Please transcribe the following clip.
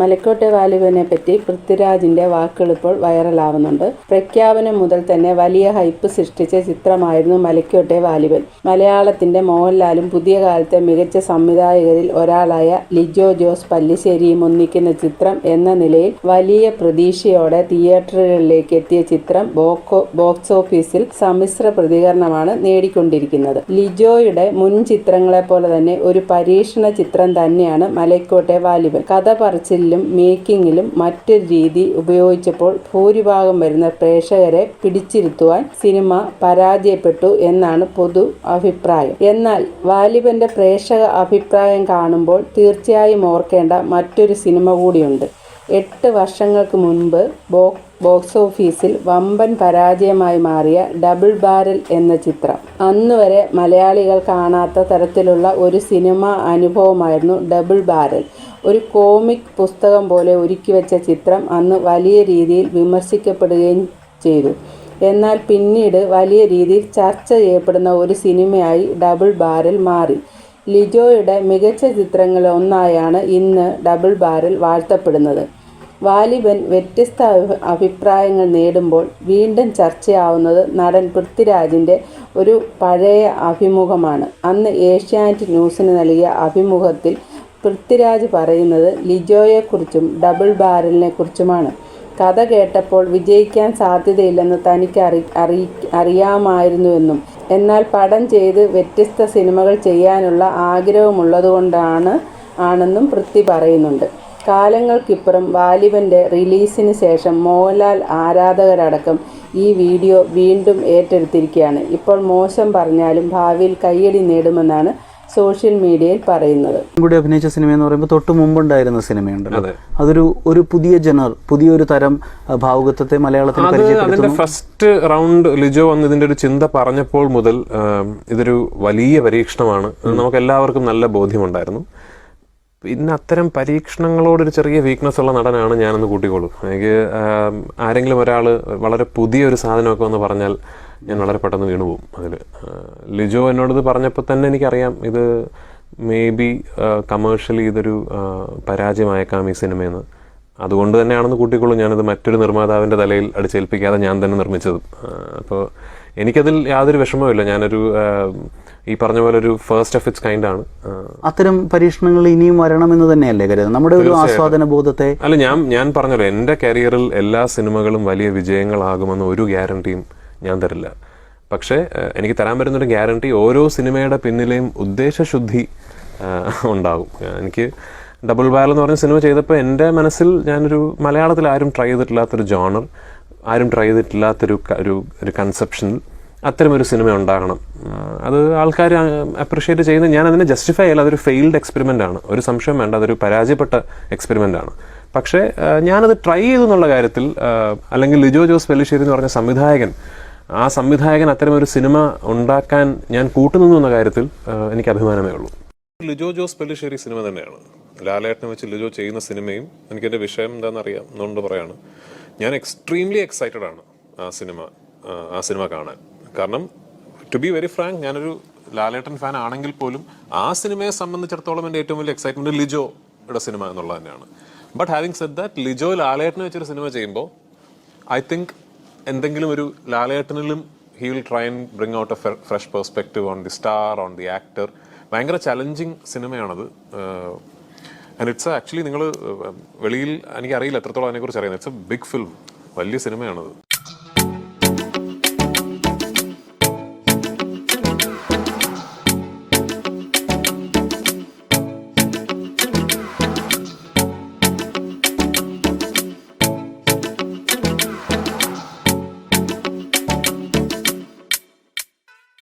മലക്കോട്ടെ വാലുവിനെ പറ്റി പൃഥ്വിരാജിന്റെ വാക്കുകൾ ഇപ്പോൾ വൈറലാവുന്നുണ്ട്. പ്രഖ്യാപനം മുതൽ തന്നെ വലിയ ഹൈപ്പ് സൃഷ്ടിച്ച ചിത്രമായിരുന്നു മലക്കോട്ടെ വാലിബൻ. മലയാളത്തിന്റെ മോഹൻലാലും പുതിയ കാലത്തെ മികച്ച സംവിധായകരിൽ ഒരാളായ ലിജോ ജോസ് പല്ലിശ്ശേരിയും ഒന്നിക്കുന്ന ചിത്രം എന്ന നിലയിൽ വലിയ പ്രതീക്ഷയോടെ തിയേറ്ററുകളിലേക്ക് എത്തിയ ചിത്രം ബോക്സ് ഓഫീസിൽ സമ്മിശ്ര പ്രതികരണമാണ് നേടിക്കൊണ്ടിരിക്കുന്നത്. ലിജോയുടെ മുൻ ചിത്രങ്ങളെ പോലെ തന്നെ ഒരു പരീക്ഷണ ചിത്രം തന്നെയാണ് മലക്കോട്ടെ വാലിബൻ. കഥ പറച്ചിലിലും മേക്കിങ്ങിലും മറ്റൊരു രീതി ഉപയോഗിച്ചപ്പോൾ ഭൂരിഭാഗം വരുന്ന പ്രേക്ഷകരെ പിടിച്ചിരുത്തുവാൻ സിനിമ പരാജയപ്പെട്ടു എന്നാണ് പൊതു അഭിപ്രായം. എന്നാൽ വാലിബന്റെ പ്രേക്ഷക അഭിപ്രായം കാണുമ്പോൾ തീർച്ചയായും ഓർക്കേണ്ട മറ്റൊരു സിനിമ കൂടിയുണ്ട്. എട്ട് വർഷങ്ങൾക്ക് മുൻപ് ബോക്സ് ഓഫീസിൽ വമ്പൻ പരാജയമായി മാറിയ ഡബിൾ ബാരൽ എന്ന ചിത്രം. അന്നുവരെ മലയാളികൾ കാണാത്ത തരത്തിലുള്ള ഒരു സിനിമ അനുഭവമായിരുന്നു ഡബിൾ ബാരൽ ഒരു കോമിക് പുസ്തകം പോലെ ഒരുക്കിവെച്ച ചിത്രം അന്ന് വലിയ രീതിയിൽ വിമർശിക്കപ്പെടുകയും ചെയ്തു. എന്നാൽ പിന്നീട് വലിയ രീതിയിൽ ചർച്ച ചെയ്യപ്പെടുന്ന ഒരു സിനിമയായി ഡബിൾ ബാരൽ മാറി. ലിജോയുടെ മികച്ച ചിത്രങ്ങളിൽ ഒന്നായാണ് ഇന്ന് ഡബിൾ ബാറിൽ വാഴ്ത്തപ്പെടുന്നത്. വാലിബൻ വ്യത്യസ്ത അഭിപ്രായങ്ങൾ നേടുമ്പോൾ വീണ്ടും ചർച്ചയാവുന്നത് നടൻ പൃഥ്വിരാജിന്റെ ഒരു പഴയ അഭിമുഖമാണ്. അന്ന് ഏഷ്യാനെറ്റ് ന്യൂസിന് നൽകിയ അഭിമുഖത്തിൽ പൃഥ്വിരാജ് പറയുന്നത് ലിജോയെക്കുറിച്ചും ഡബിൾ ബാരലിനെ കുറിച്ചുമാണ് കഥ കേട്ടപ്പോൾ വിജയിക്കാൻ സാധ്യതയില്ലെന്ന് തനിക്ക് അറി അറിയാമായിരുന്നുവെന്നും എന്നാൽ പടം ചെയ്ത് വ്യത്യസ്ത സിനിമകൾ ചെയ്യാനുള്ള ആഗ്രഹമുള്ളതുകൊണ്ടാണ് ആണെന്നും പൃഥ്വി പറയുന്നുണ്ട്. കാലങ്ങൾക്കിപ്പുറം വാലിബന്റെ റിലീസിന് ശേഷം മോഹൻലാൽ ആരാധകരടക്കം ഈ വീഡിയോ വീണ്ടും ഏറ്റെടുത്തിരിക്കുകയാണ്. ഇപ്പോൾ മോശം പറഞ്ഞാലും ഭാവിയിൽ കയ്യടി നേടുമെന്നാണ് സോഷ്യൽ മീഡിയയിൽ പറയുന്നത്. കൂടി അഭിനയിച്ച സിനിമ എന്ന് പറയുമ്പോൾ തൊട്ട് മുമ്പുണ്ടായിരുന്ന സിനിമയുണ്ടല്ലോ. അതൊരു ഒരു പുതിയ ജനർ പുതിയൊരു തരം ഭാവുകത്വത്തെ മലയാളത്തിൽ അത് അതിന്റെ ഫസ്റ്റ് റൗണ്ട് ലിജോ വന്ന് ഇതിന്റെ ഒരു ചിന്ത പറഞ്ഞപ്പോൾ മുതൽ ഇതൊരു വലിയ പരീക്ഷണമാണ്. നമുക്ക് എല്ലാവർക്കും നല്ല ബോധ്യമുണ്ടായിരുന്നു. പിന്നെ അത്തരം പരീക്ഷണങ്ങളോടൊരു ചെറിയ വീക്ക്നെസ് ഉള്ള നടനാണ് ഞാനൊന്ന് കൂട്ടിക്കോളൂ. എനിക്ക് ആരെങ്കിലും ഒരാൾ വളരെ പുതിയൊരു സാധനമൊക്കെ വന്ന് പറഞ്ഞാൽ ഞാൻ വളരെ പെട്ടെന്ന് വീണുപോകും അതിൽ ലിജോ എന്നോടത് പറഞ്ഞപ്പോൾ തന്നെ എനിക്കറിയാം ഇത് മേ ബി കമേഴ്ഷ്യലി ഇതൊരു പരാജയമായേക്കാം ഈ സിനിമയെന്ന്. അതുകൊണ്ട് തന്നെയാണെന്ന് കൂട്ടിക്കോളൂ ഞാനത് മറ്റൊരു നിർമ്മാതാവിന്റെ തലയിൽ അടിച്ചേൽപ്പിക്കാതെ ഞാൻ തന്നെ നിർമ്മിച്ചത്. അപ്പോൾ എനിക്കതിൽ യാതൊരു വിഷമവുമില്ല ഞാനൊരു ഈ പറഞ്ഞ പോലെ ഒരു ഫസ്റ്റ് ഓഫ് ഇറ്റ്സ് കൈൻഡ് ആണ്. അത്തരം പരീക്ഷണങ്ങൾ ഇനിയും വരണമെന്ന് തന്നെയല്ലേ കരുതുന്നത്? നമ്മുടെ ഒരു ആസ്വാദന ബോധത്തെ അല്ല ഞാൻ ഞാൻ പറഞ്ഞല്ലോ എന്റെ കരിയറിൽ എല്ലാ സിനിമകളും വലിയ വിജയങ്ങളാകുമെന്ന് ഒരു ഗ്യാരണ്ടിയും ഞാൻ തരില്ല. പക്ഷേ എനിക്ക് തരാൻ പറ്റുന്നൊരു ഗ്യാരണ്ടി ഓരോ സിനിമയുടെ പിന്നിലെയും ഉദ്ദേശശുദ്ധി ഉണ്ടാകും എനിക്ക് ഡബിൾ ബാരൽ എന്ന് പറഞ്ഞ സിനിമ ചെയ്തപ്പോൾ എന്റെ മനസ്സിൽ ഞാനൊരു മലയാളത്തിൽ ആരും ട്രൈ ചെയ്തിട്ടില്ലാത്തൊരു ജോണർ ആരും ട്രൈ ചെയ്തിട്ടില്ലാത്തൊരു ഒരു ഒരു കൺസെപ്ഷനിൽ അത്തരമൊരു സിനിമ ഉണ്ടാകണം. അത് ആൾക്കാർ അപ്രിഷ്യേറ്റ് ചെയ്യുന്നത് ഞാൻ അതിനെ ജസ്റ്റിഫൈ ചെയ്യില്ല. അതൊരു ഫെയിൽഡ് എക്സ്പെരിമെന്റ് ആണ്. ഒരു സംശയം വേണ്ട. അതൊരു പരാജയപ്പെട്ട എക്സ്പെരിമെന്റ് ആണ്. പക്ഷേ ഞാനത് ട്രൈ ചെയ്തു എന്നുള്ള കാര്യത്തിൽ അല്ലെങ്കിൽ ലിജോ ജോസ് പെല്ലിശ്ശേരി എന്ന് പറഞ്ഞ സംവിധായകൻ ആ സംവിധായകൻ അത്തരമൊരു സിനിമ ഉണ്ടാക്കാൻ ഞാൻ കൂട്ടുനിന്നു എന്ന കാര്യത്തിൽ എനിക്ക് അഭിമാനമേ ഉള്ളൂ. ലിജോ ജോസ് പെല്ലിശ്ശേരി സിനിമ തന്നെയാണ്. ലാലേട്ടനെ വെച്ച് ലിജോ ചെയ്യുന്ന സിനിമയും എനിക്ക് എന്റെ വിഷയം എന്താണെന്നറിയാം എന്നുകൊണ്ട് പറയാണ്. ഞാൻ എക്സ്ട്രീംലി എക്സൈറ്റഡ് ആണ് ആ സിനിമ ആ, സിനിമ കാണാൻ. കാരണം ടു ബി വെരി ഫ്രാങ്ക് ഞാനൊരു ലാലേട്ടൻ ഫാൻ ആണെങ്കിൽ പോലും ആ സിനിമയെ സംബന്ധിച്ചിടത്തോളം എന്റെ ഏറ്റവും വലിയ എക്സൈറ്റ്മെന്റ് ലിജോയുടെ സിനിമ എന്നുള്ളത് തന്നെയാണ്. But having said that Lijo ലാലേട്ടനെ വെച്ചൊരു സിനിമ ചെയ്യുമ്പോൾ ഐ തിങ്ക് എന്തെങ്കിലും ഒരു ലാലേട്ടനിലും he will try and bring out a fresh perspective on the star on the actor ഭയങ്കര ചലഞ്ചിങ് സിനിമയാണത്. ആൻഡ് ഇറ്റ്സ് ആക്ച്വലി നിങ്ങൾ വെളിയിൽ എനിക്കറിയില്ല എത്രത്തോളം അതിനെക്കുറിച്ച് അറിയുന്നത് ഇറ്റ്സ് എ ബിഗ് ഫിലിം വലിയ സിനിമയാണത്.